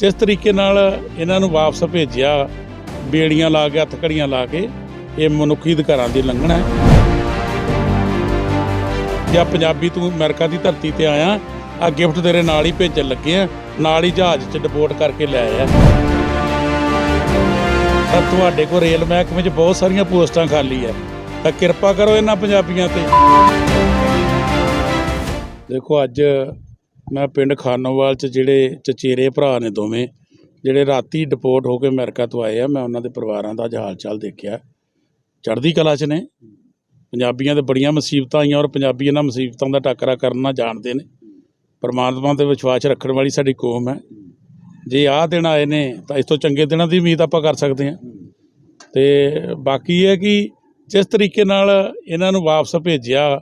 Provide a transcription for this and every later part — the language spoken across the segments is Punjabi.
ਜਿਸ ਤਰੀਕੇ ਨਾਲ ਇਹਨਾਂ ਨੂੰ ਵਾਪਸ ਭੇਜਿਆ, ਬੇੜੀਆਂ ਲਾ ਕੇ ਹੱਥਕੜੀਆਂ ਲਾ ਕੇ, ਇਹ ਮਨੁੱਖੀ ਅਧਿਕਾਰਾਂ ਦੀ ਲੰਘਣਾ ਹੈ। ਜਾਂ ਪੰਜਾਬੀ ਤੂੰ ਅਮਰੀਕਾ ਦੀ ਧਰਤੀ ਤੇ ਆਇਆ, ਆ ਗਿਫਟ ਤੇਰੇ ਨਾਲ ਹੀ ਭੇਜਣ ਲੱਗੇ ਆ, ਨਾਲ ਹੀ ਜਹਾਜ਼ 'ਚ ਡਿਪੋਰਟ ਕਰਕੇ ਲੈ ਆਇਆ। ਤਾਂ ਤੁਹਾਡੇ ਕੋਲ ਰੇਲ ਮਹਿਕਮੇ 'ਚ ਬਹੁਤ ਸਾਰੀਆਂ ਪੋਸਟਾਂ ਖਾਲੀ ਆ। ਤਾਂ ਕਿਰਪਾ ਕਰੋ ਇਹਨਾਂ ਪੰਜਾਬੀਆਂ ਤੇ। ਦੇਖੋ, ਅੱਜ ਮੈਂ ਪਿੰਡ ਖਾਨੋਵਾਲ 'ਚ ਜਿਹੜੇ ਚਚੇਰੇ ਭਰਾ ਨੇ ਦੋਵੇਂ, ਜਿਹੜੇ ਰਾਤੀ ਡਿਪੋਰਟ ਹੋ ਕੇ ਅਮਰੀਕਾ ਤੋਂ ਆਏ ਆ, ਮੈਂ ਉਹਨਾਂ ਦੇ ਪਰਿਵਾਰਾਂ ਦਾ ਅੱਜ ਹਾਲ ਚਾਲ ਦੇਖਿਆ। ਚੜ੍ਹਦੀ ਕਲਾ 'ਚ ਨੇ। ਪੰਜਾਬੀਆਂ ਤੇ ਬੜੀਆਂ ਮੁਸੀਬਤਾਂ ਆਈਆਂ ਔਰ ਪੰਜਾਬੀ ਇਹਨਾਂ ਮੁਸੀਬਤਾਂ ਦਾ ਟਾਕਰਾ ਕਰਨਾ ਜਾਣਦੇ ਨੇ। ਪਰਮਾਤਮਾ ਤੇ ਵਿਸ਼ਵਾਸ ਰੱਖਣ ਵਾਲੀ ਸਾਡੀ ਕੌਮ ਹੈ। ਜੇ ਆਹ ਦਿਨ ਆਏ ਨੇ, ਤਾਂ ਇਸ ਤੋਂ ਚੰਗੇ ਦਿਨਾਂ ਦੀ ਉਮੀਦ ਆਪਾਂ ਕਰ ਸਕਦੇ ਹਾਂ। ਤੇ ਬਾਕੀ ਇਹ ਹੈ ਕਿ ਜਿਸ ਤਰੀਕੇ ਨਾਲ ਇਹਨਾਂ ਨੂੰ ਵਾਪਸ ਭੇਜਿਆ,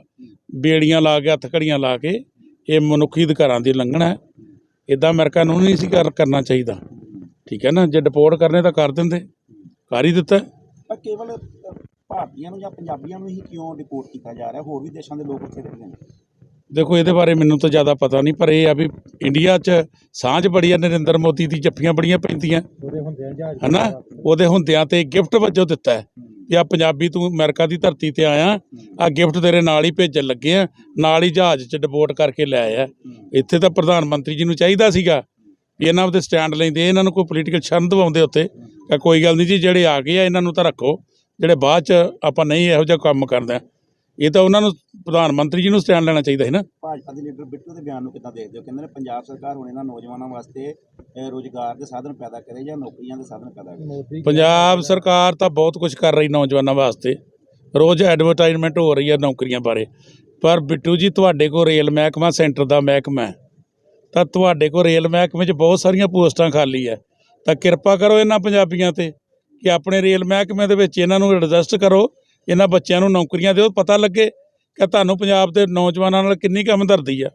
ਬੇੜੀਆਂ ਲਾ ਕੇ ਹੱਥਕੜੀਆਂ ਲਾ ਕੇ ਇਹ ਮਨੁੱਖੀ ਅਧਿਕਾਰਾਂ ਦੀ ਲੰਘਣਾ ਹੈ। ਇਦਾਂ ਅਮਰੀਕਾ ਨੂੰ ਨਹੀਂ ਸੀ ਕਰ ਕਰਨਾ ਚਾਹੀਦਾ। ਠੀਕ ਹੈ ਨਾ? ਜੇ ਡਿਪੋਰਟ ਕਰਨੇ ਤਾਂ ਕਰ ਦਿੰਦੇ। ਕਰ ਹੀ ਦਿੱਤਾ। ਪਰ ਕੇਵਲ ਭਾਰਤੀਆਂ ਨੂੰ ਜਾਂ ਪੰਜਾਬੀਆਂ ਨੂੰ ਹੀ ਕਿਉਂ ਡਿਪੋਰਟ ਕੀਤਾ ਜਾ ਰਿਹਾ? ਹੋਰ ਵੀ ਦੇਸ਼ਾਂ ਦੇ ਲੋਕ ਉੱਥੇ ਰਹਿੰਦੇ ਨੇ। ਦੇਖੋ ਇਹਦੇ ਬਾਰੇ ਮੈਨੂੰ ਤਾਂ ਜ਼ਿਆਦਾ ਪਤਾ ਨਹੀਂ ਪਰ ਇਹ ਆ ਵੀ ਇੰਡੀਆ 'ਚ ਸਾਂਝ ਬੜੀ ਆ ਨਰਿੰਦਰ ਮੋਦੀ ਦੀ ਜੱਫੀਆਂ ਬੜੀਆਂ ਪੈਂਦੀਆਂ। ਉਹਦੇ ਹੁੰਦੇ ਜਹਾਜ਼ ਹਨਾ? ਉਹਦੇ ਹੁੰਦਿਆਂ ਤੇ ਗਿਫਟ ਵਜੋਂ ਦਿੱਤਾ ਹੈ। ਜਾਂ ਪੰਜਾਬੀ ਤੂੰ ਅਮਰੀਕਾ ਦੀ ਧਰਤੀ ਤੇ ਆਇਆ, ਆ ਗਿਫਟ ਤੇਰੇ ਨਾਲ ਹੀ ਭੇਜਣ ਲੱਗੇ ਆ, ਨਾਲ ਹੀ ਜਹਾਜ਼ 'ਚ ਡਿਪੋਰਟ ਕਰਕੇ ਲੈ ਆਇਆ। ਇੱਥੇ ਤਾਂ ਪ੍ਰਧਾਨ ਮੰਤਰੀ ਜੀ ਨੂੰ ਚਾਹੀਦਾ ਸੀਗਾ ਵੀ ਇਹਨਾਂ ਉੱਤੇ ਸਟੈਂਡ ਲੈਂਦੇ, ਇਹਨਾਂ ਨੂੰ ਕੋਈ ਪੋਲੀਟੀਕਲ ਸ਼ਰਨ ਦਵਾਉਂਦੇ ਉੱਤੇ। ਕੋਈ ਗੱਲ ਨਹੀਂ ਜੀ, ਜਿਹੜੇ ਆ ਗਏ ਆ, ਇਹਨਾਂ ਨੂੰ ਤਾਂ ਰੱਖੋ। ਜਿਹੜੇ ਬਾਅਦ 'ਚ ਆਪਾਂ ਨਹੀਂ ਇਹੋ ਜਿਹਾ ਕੰਮ ਕਰਦੇ ਕਰਦਾ ਇਹ ਤਾਂ ਉਹਨਾਂ ਨੂੰ ਪ੍ਰਧਾਨ ਮੰਤਰੀ ਜੀ ਨੂੰ ਸਟੈਂਡ ਲੈਣਾ ਚਾਹੀਦਾ ਸੀ ਨਾ। ਭਾਜਪਾ ਦੇ ਲੀਡਰ ਬਿੱਟੂ ਦੇ ਬਿਆਨ ਨੂੰ ਕਿੱਦਾਂ ਦੇਖਦੇ ਹੋ? ਕਹਿੰਦੇ ਨੇ ਪੰਜਾਬ ਸਰਕਾਰ ਹੁਣ ਇਹਨਾਂ ਨੌਜਵਾਨਾਂ ਵਾਸਤੇ ਰੁਜ਼ਗਾਰ ਦੇ ਸਾਧਨ ਪੈਦਾ ਕਰੇ ਜਾਂ ਨੌਕਰੀਆਂ ਦੇ ਸਾਧਨ ਪੈਦਾ ਕਰੇ? ਪੰਜਾਬ ਸਰਕਾਰ ਤਾਂ ਬਹੁਤ ਕੁਝ ਕਰ ਰਹੀ ਨੌਜਵਾਨਾਂ ਵਾਸਤੇ। ਰੋਜ਼ ਐਡਵਰਟਾਈਜ਼ਮੈਂਟ ਹੋ ਰਹੀ ਹੈ ਨੌਕਰੀਆਂ ਬਾਰੇ। ਪਰ ਬਿੱਟੂ ਜੀ ਤੁਹਾਡੇ ਕੋਲ ਰੇਲ ਮਹਿਕਮਾ ਸੈਂਟਰ ਦਾ ਮਹਿਕਮਾ ਹੈ। ਤਾਂ ਤੁਹਾਡੇ ਕੋਲ ਰੇਲ ਮਹਿਕਮੇ 'ਚ ਬਹੁਤ ਸਾਰੀਆਂ ਪੋਸਟਾਂ ਖਾਲੀ ਹੈ। ਤਾਂ ਕਿਰਪਾ ਕਰੋ ਇਹਨਾਂ ਪੰਜਾਬੀਆਂ ਤੇ ਕਿ ਆਪਣੇ ਰੇਲ ਮਹਿਕਮੇ ਦੇ ਵਿੱਚ ਇਹਨਾਂ ਨੂੰ ਐਡਜਸਟ ਕਰੋ ਇਹਨਾਂ ਬੱਚਿਆਂ ਨੂੰ ਨੌਕਰੀਆਂ ਦਿਓ, ਪਤਾ ਲੱਗੇ ਕਿ ਤੁਹਾਨੂੰ ਪੰਜਾਬ ਦੇ ਨੌਜਵਾਨਾਂ ਨਾਲ ਕਿੰਨੀ ਕੁ ਹਮਦਰਦੀ ਆ।